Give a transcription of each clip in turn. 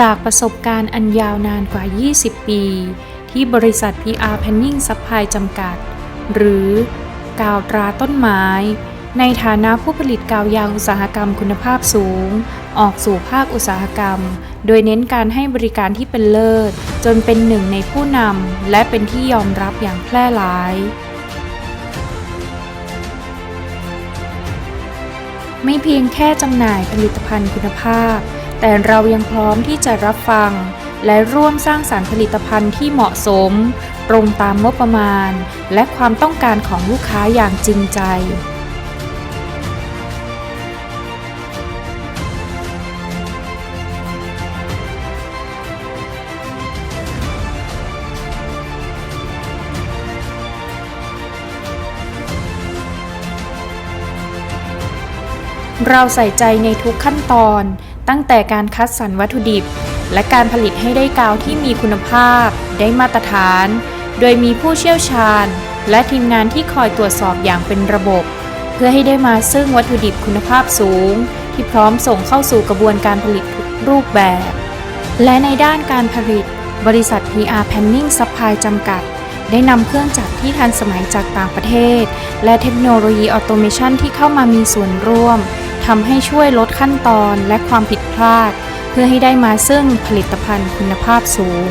จากประสบการณ์อันยาวนานกว่า 20 ปี ที่บริษัท PR Planning Supply จำกัด หรือกาวตราต้นไม้ ในฐานะผู้ผลิตกาวยางอุตสาหกรรมคุณภาพสูง ออกสู่ภาคอุตสาหกรรม โดยเน้นการให้บริการที่เป็นเลิศ จนเป็นหนึ่งในผู้นำและเป็นที่ยอมรับอย่างแพร่หลายไม่เพียงแค่จำหน่ายผลิตภัณฑ์คุณภาพ แต่เรายังพร้อมที่จะรับฟัง และร่วมสร้างสารรค์ผลิตภัณฑ์ที่เหมาะสม ตรงตามงบประมาณ และความต้องการของลูกค้าอย่างจริงใจ เราใส่ใจในทุกขั้นตอน ตั้งแต่การคัดสรรวัตถุดิบ และการผลิตให้ได้กาวที่มีคุณภาพ ได้มาตรฐาน โดยมีผู้เชี่ยวชาญ และทีมงานที่คอยตรวจสอบอย่างเป็นระบบ เพื่อให้ได้มาซึ่งวัตถุดิบคุณภาพสูง ที่พร้อมส่งเข้าสู่กระบวนการผลิตทุกรูปแบบ และในด้านการผลิต บริษัท PR Planning Supply จำกัด ได้นำเครื่องจักรที่ทันสมัยจากต่างประเทศ และเทคโนโลยีออโตเมชันที่เข้ามามีส่วนร่วมทำให้ช่วยลดขั้นตอนและความผิดพลาด เพื่อให้ได้มาซึ่งผลิตภัณฑ์คุณภาพสูง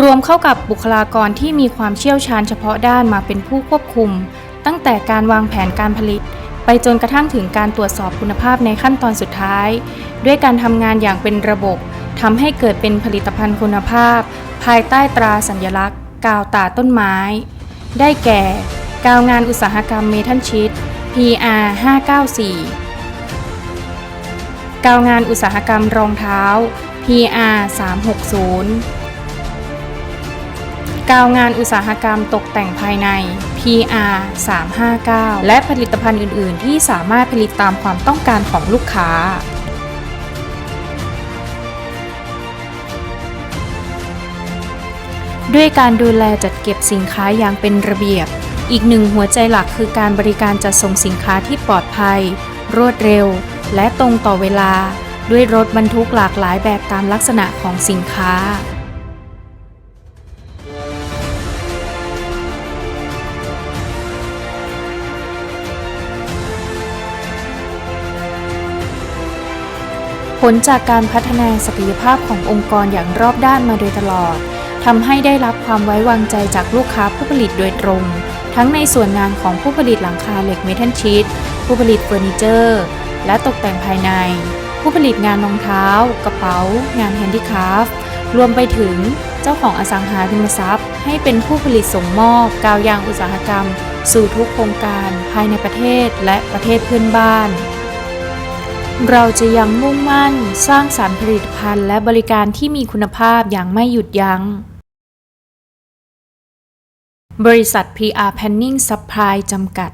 รวมเข้ากับบุคลากรที่มีความเชี่ยวชาญเฉพาะด้านมาเป็นผู้ควบคุม ตั้งแต่การวางแผนการผลิต ไปจนกระทั่งถึงการตรวจสอบคุณภาพในขั้นตอนสุดท้าย ด้วยการทำงานอย่างเป็นระบบทำให้เกิดเป็นผลิตภัณฑ์คุณภาพ ภายใต้ตราสัญลักษณ์ กาวตาต้นไม้ ได้แก่ กาวงานอุตสาหกรรมเมทัลชีต PR 594 กาวงานอุตสาหกรรมรองเท้า PR 360 กาวงานอุตสาหกรรมตกแต่งภายใน PR 359 และผลิตภัณฑ์อื่น ๆ ที่สามารถผลิตตามความต้องการของลูกค้าด้วยการดูแลจัดเก็บสินค้าอย่างเป็นระเบียบ อีกหนึ่งหัวใจหลักคือการบริการจัดส่งสินค้าที่ปลอดภัย รวดเร็ว และตรงต่อเวลา ด้วยรถบรรทุกหลากหลายแบบตามลักษณะของสินค้า ผลจากการพัฒนาศักยภาพขององค์กรอย่างรอบด้านมาโดยตลอดทำให้ได้รับความไว้วางใจจากลูกค้าผู้ผลิตโดยตรง ทั้งในส่วนงานของผู้ผลิตหลังคาเหล็กเมทัลชีตผู้ผลิตเฟอร์นิเจอร์ และตกแต่งภายใน ผู้ผลิตงานรองเท้า กระเป๋า งานแฮนดิคราฟรวมไปถึงเจ้าของอสังหาริมทรัพย์ ให้เป็นผู้ผลิตส่งมอบ กาวยางอุตสาหกรรม สู่ทุกโครงการภายในประเทศและประเทศเพื่อนบ้าน เราจะยังมุ่งมั่นสร้างสารรค์ผลิตภัณฑ์และบริการที่มีคุณภาพอย่างไม่หยุดยัง้ง บริษัท PR Planning Supply จำกัด